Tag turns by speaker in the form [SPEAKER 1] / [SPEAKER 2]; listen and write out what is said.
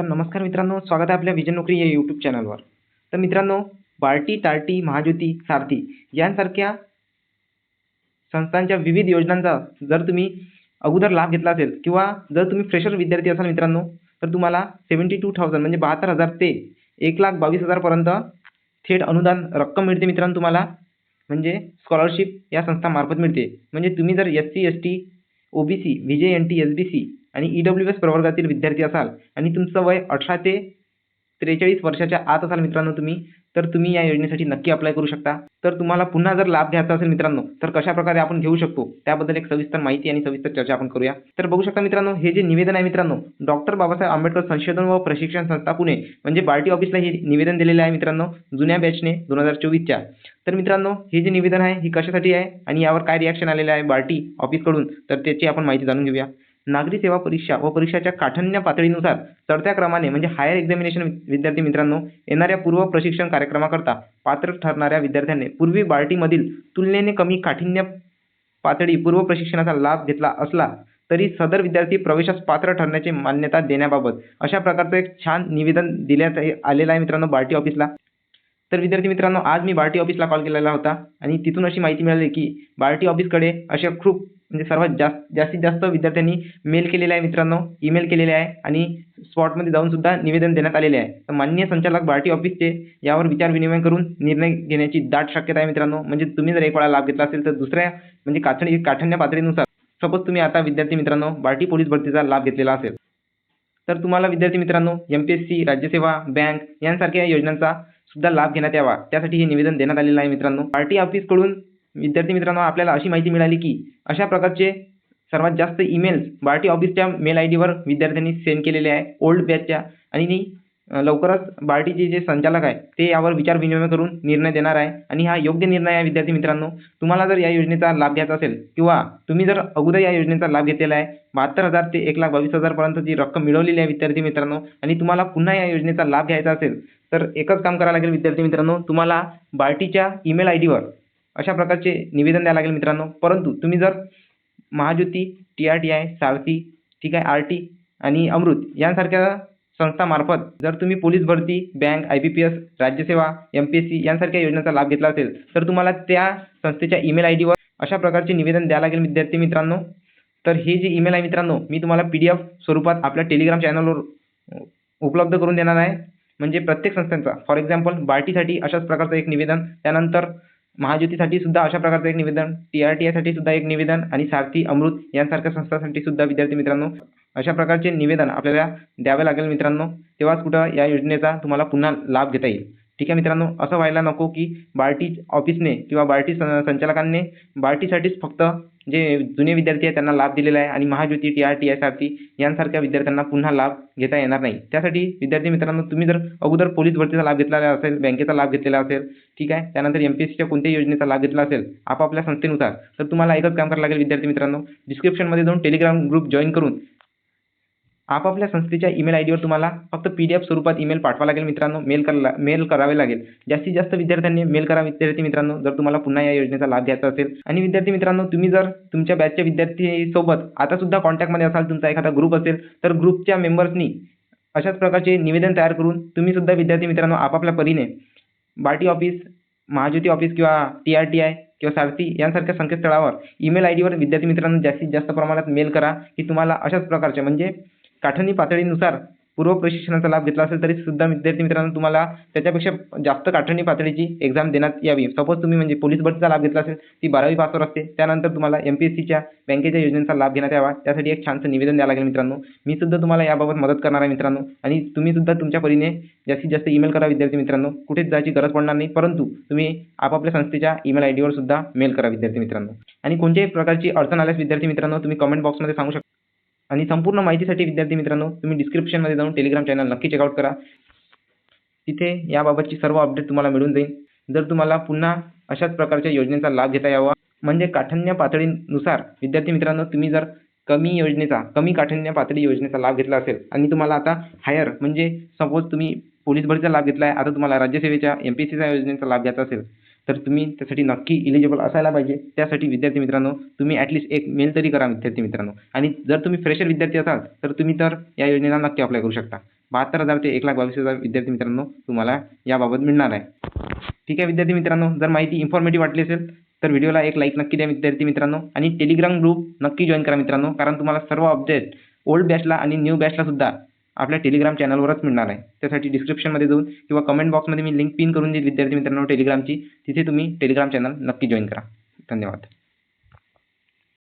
[SPEAKER 1] तर नमस्कार मित्रांनो स्वागत आहे आपल्या विजन नोकरी या यूट्यूब चॅनलवर तर मित्रांनो बार्टी टार्टी महाज्योती सारथी यांसारख्या संस्थांच्या विविध योजनांचा जर तुम्ही अगोदर लाभ घेतला असेल किंवा जर तुम्ही फ्रेशर विद्यार्थी असाल मित्रांनो तर तुम्हाला सेवन्टी टू थाउजंड म्हणजे बहात्तर हजार ते एक लाख बावीस हजारपर्यंत थेट अनुदान रक्कम मिळते मित्रांनो तुम्हाला. म्हणजे स्कॉलरशिप या संस्थामार्फत मिळते. म्हणजे तुम्ही जर S C S T O B C V J N T S B C आणि ई डब्ल्यू एस प्रवर्गातील विद्यार्थी असाल आणि तुमचं वय अठरा ते त्रेचाळीस वर्षाच्या आत असाल मित्रांनो तुम्ही तर तुम्ही या योजनेसाठी नक्की अप्लाय करू शकता. तर तुम्हाला पुन्हा जर लाभ घ्यायचा असेल मित्रांनो तर कशा प्रकारे आपण घेऊ शकतो? त्याबद्दल एक सविस्तर माहिती आणि सविस्तर चर्चा आपण करूया. तर बघू शकता मित्रांनो हे जे निवेदन आहे मित्रांनो डॉक्टर बाबासाहेब आंबेडकर संशोधन व प्रशिक्षण संस्था पुणे म्हणजे बार्टी ऑफिसला हे निवेदन दिलेले आहे मित्रांनो जुन्या बॅचने दोन हजार चोवीसच्या. तर मित्रांनो हे जे निवेदन आहे हे कशासाठी आहे? आणि यावर काय रिॲक्शन आलेलं आहे बार्टी ऑफिसकडून? तर त्याची आपण माहिती जाणून घेऊया. नागरी सेवा परीक्षा व परीक्षाच्या काठिण्य पातळीनुसार चढत्या क्रमाने म्हणजे हायर एक्झामिनेशन विद्यार्थी मित्रांनो येणाऱ्या पूर्व प्रशिक्षण कार्यक्रमाकरता पात्र ठरणाऱ्या विद्यार्थ्यांनी पूर्वी बार्टीमधील तुलनेने कमी काठिण्य पातळी पूर्व प्रशिक्षणाचा लाभ घेतला असला तरी सदर विद्यार्थी प्रवेशास पात्र ठरण्याची मान्यता देण्याबाबत अशा प्रकारचं एक छान निवेदन देण्यात आलेलं आहे मित्रांनो बार्टी ऑफिसला. तर विद्यार्थी मित्रांनो आज मी बार्टी ऑफिसला कॉल केलेला होता आणि तिथून अशी माहिती मिळाली की बार्टी ऑफिसकडे अशा खूप म्हणजे सर्वात जास्त जास्तीत जास्त विद्यार्थ्यांनी मेल केलेला आहे मित्रांनो ईमेल केलेले आहे आणि स्पॉटमध्ये जाऊन सुद्धा निवेदन देण्यात आलेले आहे. तर माननीय संचालक बार्टी ऑफिसचे यावर विचार विनिमय करून निर्णय घेण्याची दाट शक्यता आहे मित्रांनो. म्हणजे तुम्ही जर एक वेळा लाभ घेतला असेल तर दुसऱ्या म्हणजे काठणी काठण्या पातळीनुसार सपोज तुम्ही आता विद्यार्थी मित्रांनो बार्टी पोलीस भरतीचा लाभ घेतलेला असेल. तर तुम्हाला विद्यार्थी मित्रांनो एम पी एस सी राज्यसेवा बँक यांसारख्या योजनांचा सुद्धा लाभ घेण्यात यावा. त्यासाठी हे निवेदन देण्यात आलेलं आहे मित्रांनो. पार्टी ऑफिसकडून विद्यार्थी मित्रांनो आपल्याला अशी माहिती मिळाली की अशा प्रकारचे सर्वात जास्त ईमेल्स बार्टी ऑफिसच्या मेल आय डीवर विद्यार्थ्यांनी सेंड केलेले आहे ओल्ड बॅचच्या आणि लवकरच बार्टीचे जे संचालक आहे ते यावर विचार विनिमय करून निर्णय देणार आहे. आणि हा योग्य निर्णय आहे विद्यार्थी मित्रांनो तुम्हाला जर या योजनेचा लाभ घ्यायचा असेल किंवा तुम्ही जर अगोदर या योजनेचा लाभ घेतलेला आहे बहात्तर हजार ते एक लाख बावीस हजारपर्यंत जी रक्कम मिळवलेली आहे विद्यार्थी मित्रांनो आणि तुम्हाला पुन्हा या योजनेचा लाभ घ्यायचा असेल तर एकच काम करावं लागेल विद्यार्थी मित्रांनो तुम्हाला बार्टीच्या ईमेल आय डीवर अशा प्रकारचे निवेदन द्यावं लागेल मित्रांनो. परंतु तुम्ही जर Mahajyoti T R T I Sarathi ठीक आहे आर टी आणि अमृत यांसारख्या संस्थामार्फत जर तुम्ही पोलीस भरती bank I B P S राज्यसेवा M P S C यांसारख्या योजनांचा लाभ घेतला असेल तर तुम्हाला त्या संस्थेच्या ईमेल आय डीवर अशा प्रकारचे निवेदन द्यावं लागेल विद्यार्थी मित्रांनो. तर हे जे ईमेल आहे मित्रांनो मी तुम्हाला पी डी एफ स्वरूपात आपल्या टेलिग्राम चॅनलवर उपलब्ध करून देणार आहे. म्हणजे प्रत्येक संस्थांचा फॉर एक्झाम्पल बार्टीसाठी अशाच प्रकारचं एक निवेदन त्यानंतर महाज्योतीसाठी सुद्धा अशा प्रकारचं एक निवेदन टी आर टी आयसाठी सुद्धा एक निवेदन आणि सारथी अमृत यांसारख्या संस्थांसाठी सुद्धा विद्यार्थी मित्रांनो अशा प्रकारचे निवेदन आपल्याला द्यावे लागेल मित्रांनो. तेव्हाच कुठं या योजनेचा तुम्हाला पुन्हा लाभ घेता येईल. ठीक आहे मित्रांनो असं व्हायला नको की बार्टी ऑफिसने किंवा बार्टी संचालकांनी बार्टीसाठीच फक्त जे जुने विद्यार्थी आहेत त्यांना लाभ दिलेला आहे आणि Mahajyoti T R T S R T यांसारख्या विद्यार्थ्यांना पुन्हा लाभ घेता येणार नाही. त्यासाठी विद्यार्थी मित्रांनो तुम्ही जर अगोदर पोलीस भरतीचा लाभ घेतलेला असेल बँकेचा लाभ घेतलेला असेल ठीक आहे? त्यानंतर एम पी एस सीच्या कोणत्याही योजनेचा लाभ घेतला असेल आपापल्या संस्थेनुसार तर तुम्हाला एकच काम करावं लागेल विद्यार्थी मित्रांनो डिस्क्रिप्शनमध्ये जाऊन टेलिग्राम ग्रुप जॉईन करून आपापल्या संस्थेच्या ईमेल आय डीवर तुम्हाला फक्त पी डी एफ स्वरूपात ईमेल पाठवा लागेल मित्रांनो. मेल करा मेल करावे लागेल. जास्तीत जास्त विद्यार्थ्यांनी मेल करा विद्यार्थी मित्रांनो जर तुम्हाला पुन्हा या योजनेचा लाभ घ्यायचा असेल. आणि विद्यार्थी मित्रांनो तुम्ही जर तुमच्या बॅचच्या विद्यार्थीसोबत आता सुद्धा कॉन्टॅक्टमध्ये असाल तुमचा एखादा ग्रुप असेल तर ग्रुपच्या मेंबर्सनी अशाच प्रकारचे निवेदन तयार करून तुम्ही सुद्धा विद्यार्थी मित्रांनो आपापल्या परीने बार्टी ऑफिस महाज्योती ऑफिस किंवा टी आर टी आय किंवा सारथी यांसारख्या संकेतस्थळावर ईमेल आय डीवर विद्यार्थी मित्रांनो जास्तीत जास्त प्रमाणात मेल करा की तुम्हाला अशाच प्रकारचे म्हणजे काठिण्य पातळीनुसार पूर्व प्रशिक्षणाचा लाभ घेतला असेल तरी सुद्धा विद्यार्थी मित्रांनो तुम्हाला त्याच्यापेक्षा जास्त काठिण्य पातळीची एक्झाम देण्यात यावी. सपोज तुम्ही म्हणजे पोलीस भरतीचा लाभ घेतला असेल ती बारावी पासवर असते त्यानंतर तुम्हाला एम पी एस सीच्या बँकेच्या योजनेचा लाभ घेण्यात यावा. त्यासाठी एक छानसं निवेदन द्यावं लागेल मित्रांनो. मी सुद्धा तुम्हाला याबाबत मदत करणार आहे मित्रांनो. आणि तुम्ही सुद्धा तुमच्या परीने जास्तीत जास्त ईमेल करा विद्यार्थी मित्रांनो. कुठेच जायची गरज पडणार नाही परंतु तुम्ही आपापल्या संस्थेच्या ईमेल आय डीवर सुद्धा मेल करा विद्यार्थी मित्रांनो. आणि कोणत्याही प्रकारची अडचण आल्यास विद्यार्थी मित्रांनो तुम्ही कमेंट बॉक्समध्ये सांगू शकता. आणि संपूर्ण माहितीसाठी विद्यार्थी मित्रांनो तुम्ही डिस्क्रिप्शनमध्ये जाऊन टेलिग्राम चॅनल नक्की चेकआउट करा. तिथे याबाबतची सर्व अपडेट तुम्हाला मिळून जाईल. जर तुम्हाला पुन्हा अशाच प्रकारच्या योजनेचा लाभ घेता यावा म्हणजे काठिण्य पातळीनुसार विद्यार्थी मित्रांनो तुम्ही जर कमी योजनेचा कमी काठिण्य पातळी योजनेचा लाभ घेतला असेल आणि तुम्हाला आता हायर म्हणजे सपोज तुम्ही पोलीस भरतीचा लाभ घेतला आहे आता तुम्हाला राज्यसेवेच्या एम पी सीचा सीच्या योजनेचा लाभ घ्यायचा असेल तर तुम्ही त्यासाठी नक्की इलिजिबल असायला पाहिजे. त्यासाठी विद्यार्थी मित्रांनो तुम्ही ॲटलिस्ट एक मेल तरी करा विद्यार्थी मित्रांनो. आणि जर तुम्ही फ्रेशर विद्यार्थी असाल तर तुम्ही तर या योजनेला नक्की अप्लाय करू शकता. बहात्तर हजार ते एक लाख बावीस हजार विद्यार्थी मित्रांनो तुम्हाला याबाबत मिळणार आहे. ठीक आहे विद्यार्थी मित्रांनो जर माहिती इन्फॉर्मेटिव्ह वाटली असेल तर व्हिडिओला एक लाईक नक्की द्या विद्यार्थी मित्रांनो. आणि टेलिग्राम ग्रुप नक्की जॉईन करा मित्रांनो कारण तुम्हाला सर्व अपडेट ओल्ड बॅचला आणि न्यू बॅचला सुद्धा आपल्या टेलिग्राम चॅनलवरच मिळणार आहे. त्यासाठी डिस्क्रिप्शनमध्ये जाऊन किंवा कमेंट बॉक्समध्ये मी लिंक पिन करून देईल विद्यार्थी मित्रांनो टेलिग्रामची तिथे तुम्ही टेलिग्राम चॅनल नक्की जॉईन करा. धन्यवाद.